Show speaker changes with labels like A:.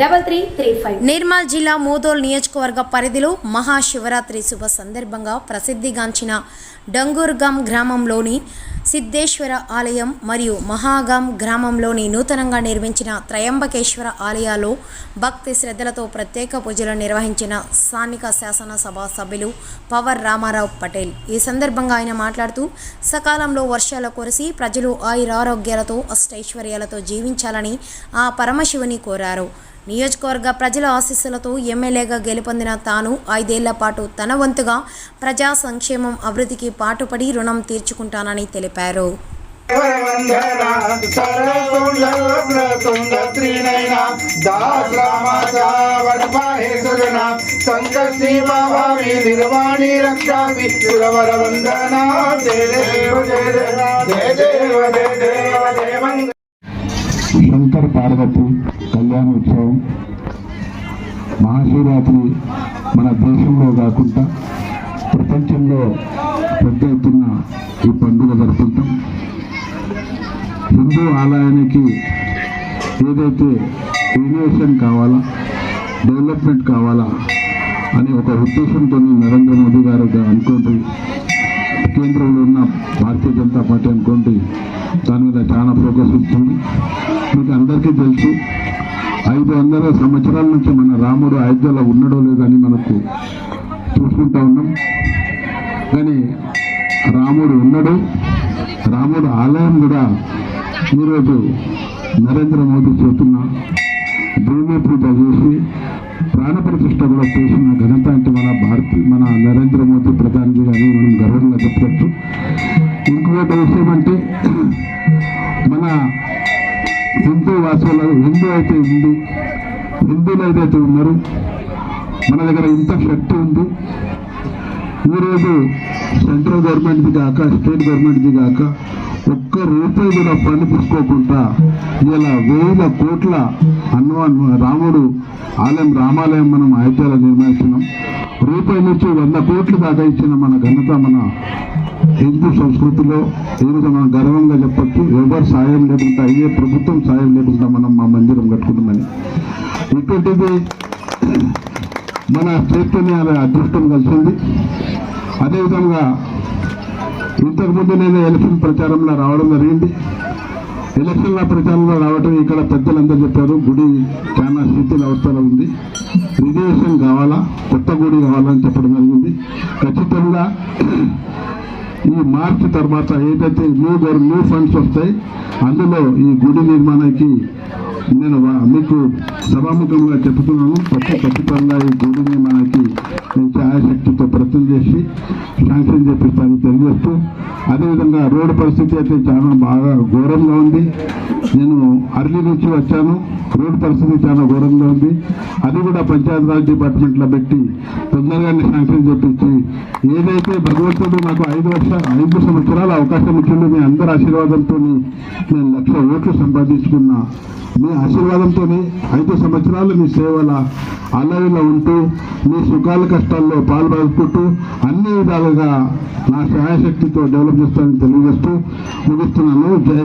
A: double three three five. Nirmal జిల్లా మూదోల్ నియోజకవర్గ పరిధిలో మహాశివరాత్రి శుభ సందర్భంగా ప్రసిద్ధిగాంచిన డంగూర్గం గ్రామంలోని సిద్ధేశ్వర ఆలయం మరియు మహాగాం గ్రామంలోని నూతనంగా నిర్మించిన త్రయంబకేశ్వర ఆలయాల్లో భక్తి శ్రద్ధలతో ప్రత్యేక పూజలు నిర్వహించిన స్థానిక శాసనసభ సభ్యులు పవర్ రామారావు పటేల్. ఈ సందర్భంగా ఆయన మాట్లాడుతూ సకాలంలో వర్షాలు కురిసి ప్రజలు ఆయురారోగ్యాలతో అష్టైశ్వర్యాలతో జీవించాలని ఆ పరమశివుని కోరారు. నియోజకవర్గ ప్రజల ఆశీస్సులతో ఎమ్మెల్యేగా గెలుపొందిన తాను ఐదేళ్ళ పాటు తన వంతుగా ప్రజా సంక్షేమం అభివృద్ధికి పాటుపడి రుణం తీర్చుకుంటానని తెలిపారు.
B: వరవందన సరతుండ
C: పార్వతి కళ్యాణోత్సవం మహాశివరాత్రి మన దేశంలో కాకుండా ప్రపంచంలో పెద్ద ఎత్తున ఈ పండుగ జరుపుకుంటాం. హిందూ ఆలయానికి ఏదైతే ఇన్నోవేషన్ కావాలా డెవలప్మెంట్ కావాలా అనే ఒక ఉద్దేశంతో నరేంద్ర మోదీ గారు అనుకుంటుంది కేంద్రంలో ఉన్న భారతీయ జనతా పార్టీ అనుకోండి దాని మీద చాలా ఫోకస్ ఇస్తుంది మీకు అందరికీ తెలుసు ఐదు వందల సంవత్సరాల నుంచి మన రాముడు అయోధ్యలో ఉన్నాడో లేదని మనకు చూసుకుంటా ఉన్నాం. కానీ రాముడు ఉన్నాడు రాముడు ఆలయం కూడా ఈరోజు నరేంద్ర మోదీ చేస్తున్న భూమి పూజ చేసి ప్రాణ ప్రతిష్ట కూడా చేసిన ఘనత అంటే మన భారత మన నరేంద్ర మోదీ ప్రధాని గారిని మనం గర్వంగా చెప్పవచ్చు. ఇంకొకటి విషయం అంటే మన హిందూ వాసుల హిందూ అయితే ఉంది హిందువులు ఏదైతే ఉన్నారు మన దగ్గర ఇంత శక్తి ఉంది. ఈరోజు సెంట్రల్ గవర్నమెంట్ది కాక స్టేట్ గవర్నమెంట్ది కాక ఒక్క రూపాయి కూడా పని తీసుకోకుండా ఇలా వేల కోట్ల హనుమాన్ రాముడు ఆలయం రామాలయం మనం అయోధ్యలో నిర్మించినాం. రూపాయి నుంచి వంద కోట్లు దాకా ఇచ్చిన మన ఘనత మన హిందూ సంస్కృతిలో. ఈరోజు మనం గర్వంగా చెప్పొచ్చు ఎవరు సాయం లేకుండా ఏ ప్రభుత్వం సాయం లేకుండా మనం మా మందిరం కట్టుకుంటామని ఇటువంటిది మన చైతన్య అదృష్టం కలిసింది. అదేవిధంగా ఇంతకుముందు నేను ఎలక్షన్ ప్రచారంలో రావడం జరిగింది. ఎలక్షన్ల ప్రచారంలో రావటం ఇక్కడ పెద్దలందరూ చెప్పారు. గుడి చాలా శిథిల అవస్థలో ఉంది. రిజర్వేషన్ కావాలా? కొత్త గుడి కావాలని చెప్పడం జరిగింది. ఖచ్చితంగా ఈ మార్చి తర్వాత ఏదైతే న్యూ గవర్ న్యూ ఫండ్స్ వస్తాయి అందులో ఈ గుడి నిర్మాణానికి నేను వా- మీకు సభాముఖంగా చెప్తున్నాను ప్రతి ఖచ్చితంగా ఈ గుడిని మనకి నేను ఛాయాశక్తితో ప్రయత్నం చేసి శాంక్షన్ చేపిస్తానని తెలియజేస్తూ అదేవిధంగా రోడ్డు పరిస్థితి అయితే చాలా బాగా ఘోరంగా ఉంది. నేను అర్లీ నుంచి వచ్చాను. రోడ్డు పరిస్థితి చాలా ఘోరంగా ఉంది. అది కూడా పంచాయతీరాజ్ డిపార్ట్మెంట్లో పెట్టి తొందరగానే శాంక్షన్ చేపించి ఏదైతే భగవంతుడు నాకు ఐదు వర్ష ఐదు సంవత్సరాల అవకాశం ఇచ్చిందో మీ అందరి ఆశీర్వాదంతో నేను లక్ష ఓట్లు సంపాదించుకున్నా. మీ ఆశీర్వాదంతో ఐదు సంవత్సరాలు మీ సేవల అలవిలో ఉంటూ మీ సుఖాల కష్టాల్లో పాల్పడుకుంటూ అన్ని విధాలుగా నా సహాయశక్తితో డెవలప్ చేస్తానని తెలియజేస్తూ ముగిస్తున్నాను. జై